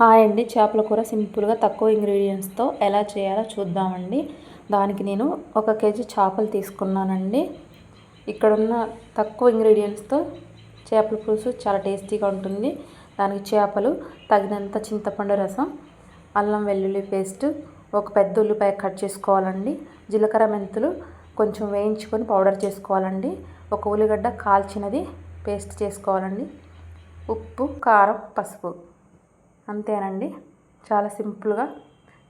Hi అండి. చేపల కూర సింపుల్గా తక్కువ ఇంగ్రీడియంట్స్తో ఎలా చేయాలో చూద్దామండి. దానికి నేను ఒక కేజీ చేపలు తీసుకున్నానండి. ఇక్కడున్న తక్కువ ఇంగ్రీడియంట్స్తో చేపల పులుసు చాలా టేస్టీగా ఉంటుంది. దానికి చేపలు తగినంత చింతపండు రసం అల్లం వెల్లుల్లి పేస్ట్ ఒక పెద్ద ఉల్లిపాయ కట్ చేసుకోవాలండి. జీలకర్ర మెంతులు కొంచెం వేయించుకొని పౌడర్ చేసుకోవాలండి. ఒక ఉల్లిగడ్డ కాల్చినది పేస్ట్ చేసుకోవాలండి. ఉప్పు కారం పసుపు. అంతేనండి. చాలా సింపుల్గా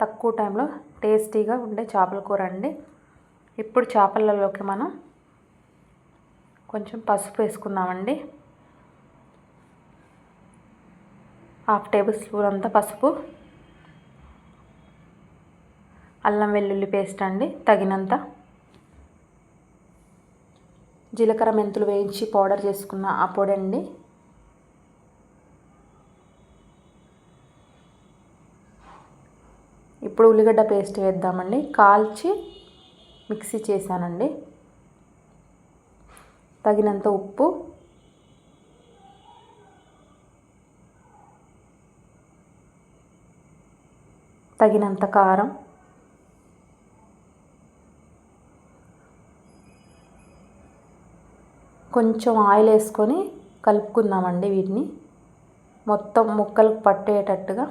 తక్కువ టైంలో టేస్టీగా ఉండే చేపల కూర అండి. ఇప్పుడు చేపలలోకి మనం కొంచెం పసుపు వేసుకున్నామండి హాఫ్ టేబుల్ స్పూన్ అంతా పసుపు. అల్లం వెల్లుల్లి పేస్ట్ అండి తగినంత. జీలకర్ర మెంతులు వేయించి పౌడర్ చేసుకున్న ఆ పొడి అండి. ఇప్పుడు ఉల్లిగడ్డ పేస్ట్ వేద్దామండి. కాల్చి మిక్సీ చేశానండి. తగినంత ఉప్పు. తగినంత కారం. కొంచెం ఆయిల్ వేసుకొని కలుపుకుందామండి వీటిని. మొత్తం ముక్కలకు పట్టేటట్టుగా.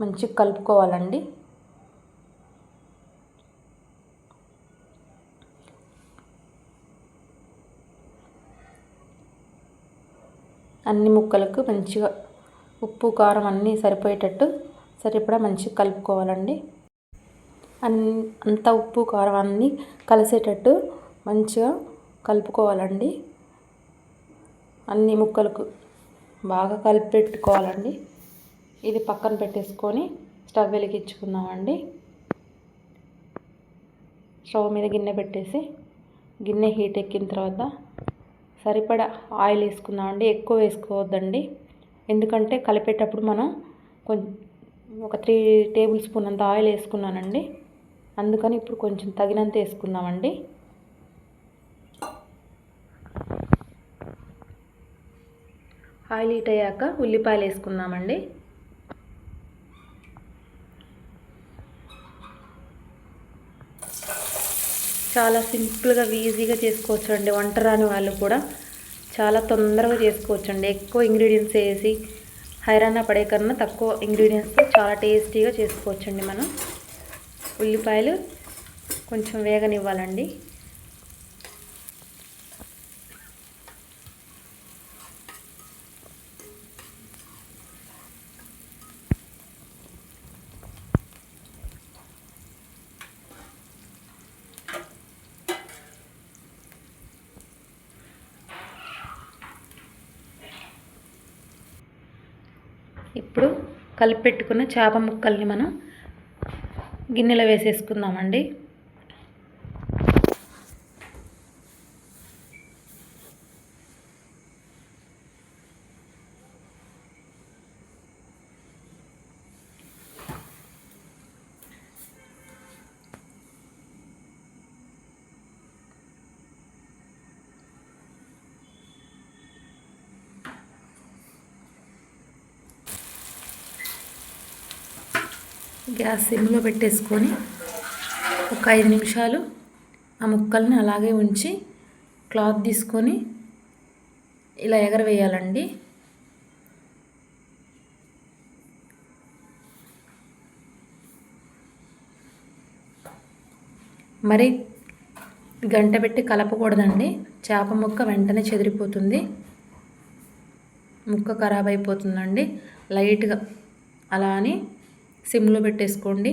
మంచిగా కలుపుకోవాలండి. అన్ని ముక్కలకు మంచిగా ఉప్పు కారం అన్నీ సరిపోయేటట్టు సరిపడా మంచిగా కలుపుకోవాలండి. అన్ని అంత ఉప్పు కారం అన్నీ కలిసేటట్టు మంచిగా కలుపుకోవాలండి. అన్ని ముక్కలకు బాగా కలిపి పెట్టుకోవాలండి ఇది పక్కన పెట్టేసుకొని స్టవ్ వెలిగించుకుందామండి స్టవ్ మీద గిన్నె పెట్టేసి గిన్నె హీట్ ఎక్కిన తర్వాత సరిపడా ఆయిల్ వేసుకుందామండి. ఎక్కువ వేసుకోవద్దండి. ఎందుకంటే కలిపేటప్పుడు మనం కొంచెం ఒక త్రీ టేబుల్ స్పూన్ అంత ఆయిల్ వేసుకున్నానండి. అందుకని ఇప్పుడు కొంచెం తగినంత వేసుకుందామండి. ఆయిల్ హీట్ అయ్యాక ఉల్లిపాయలు వేసుకుందామండి. చాలా సింపుల్గా ఈజీగా చేసుకోవచ్చు అండి వంట రాని వాళ్ళు కూడా చాలా తొందరగా చేసుకోవచ్చు అండి ఎక్కువ ఇంగ్రీడియంట్స్ వేసి హైరాణ పడే కన్నా తక్కువ ఇంగ్రీడియంట్స్తో చాలా టేస్టీగా చేసుకోవచ్చండి మనం. ఉల్లిపాయలు కొంచెం వేగనివ్వాలండి. ఇప్పుడు కలిపి పెట్టుకున్న చేప ముక్కల్ని మనం గిన్నెలో వేసేసుకుందామండి. గ్యాస్ సిమ్లో పెట్టేసుకొని ఒక ఐదు నిమిషాలు ఆ ముక్కల్ని అలాగే ఉంచి క్లాత్ తీసుకొని ఇలా ఎగరవేయాలండి. మరి గంట పెట్టి కలపకూడదండి. చేప ముక్క వెంటనే చెదిరిపోతుంది. ముక్క ఖరాబ్ అయిపోతుందండి. లైట్గా అలా అని సిమ్లో పెట్టేసుకోండి.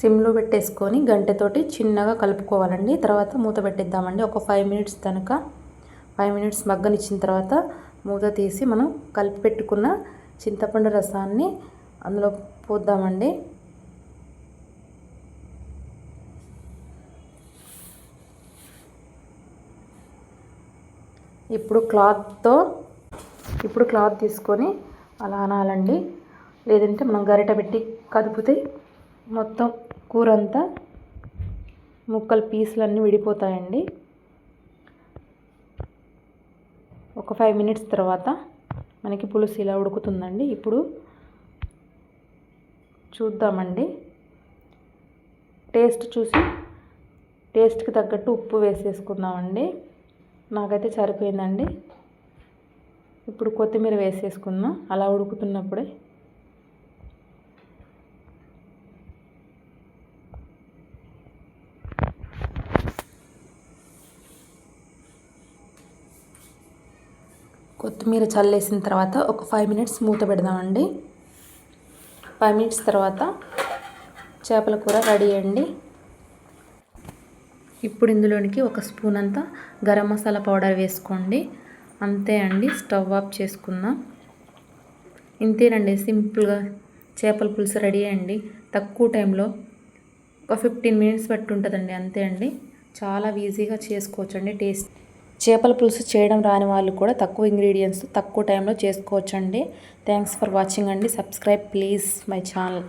సిమ్లో పెట్టేసుకొని గంటతోటి చిన్నగా కలుపుకోవాలండి. తర్వాత మూత పెట్టిద్దామండి. ఒక ఫైవ్ మినిట్స్ కనుక ఫైవ్ మినిట్స్ మగ్గనిచ్చిన తర్వాత మూత తీసి మనం కలిపి పెట్టుకున్న చింతపండు రసాన్ని అందులో పోద్దామండి. ఇప్పుడు క్లాత్తో ఇప్పుడు క్లాత్ తీసుకొని అలా అనాలండి. లేదంటే మనం గరిట పెట్టి కదిపితే మొత్తం కూర అంతా ముక్కలు పీసులన్నీ విడిపోతాయండి. ఒక ఫైవ్ మినిట్స్ తర్వాత మనకి పులుసు ఇలా ఉడుకుతుందండి. ఇప్పుడు చూద్దామండి. టేస్ట్ చూసి టేస్ట్కి తగ్గట్టు ఉప్పు వేసేసుకుందామండి. నాకైతే సరిపోయిందండి. ఇప్పుడు కొత్తిమీర వేసేసుకుందాం. అలా ఉడుకుతున్నప్పుడే. కొత్తిమీర చల్లేసిన తర్వాత ఒక ఫైవ్ మినిట్స్ మూత పెడదామండి. ఫైవ్ మినిట్స్ తర్వాత చేపల కూర రెడీ అండి ఇప్పుడు ఇందులోనికి ఒక స్పూన్ అంతా గరం మసాలా పౌడర్ వేసుకోండి. అంతే అండి స్టవ్ ఆఫ్ చేసుకుందాం. ఇంతేనండి సింపుల్గా చేపల పులుసు రెడీ అండి తక్కువ టైంలో ఒక ఫిఫ్టీన్ మినిట్స్ పట్టి ఉంటుందండి అంతే అండి. చాలా ఈజీగా చేసుకోవచ్చు అండి టేస్ట్. చేపల పులుసు చేయడం రాని వాళ్ళు కూడా తక్కువ ఇంగ్రీడియంట్స్ తక్కువ టైంలో చేసుకోవచ్చండి. థ్యాంక్స్ ఫర్ వాచింగ్ అండి సబ్స్క్రైబ్ ప్లీజ్ మై ఛానల్.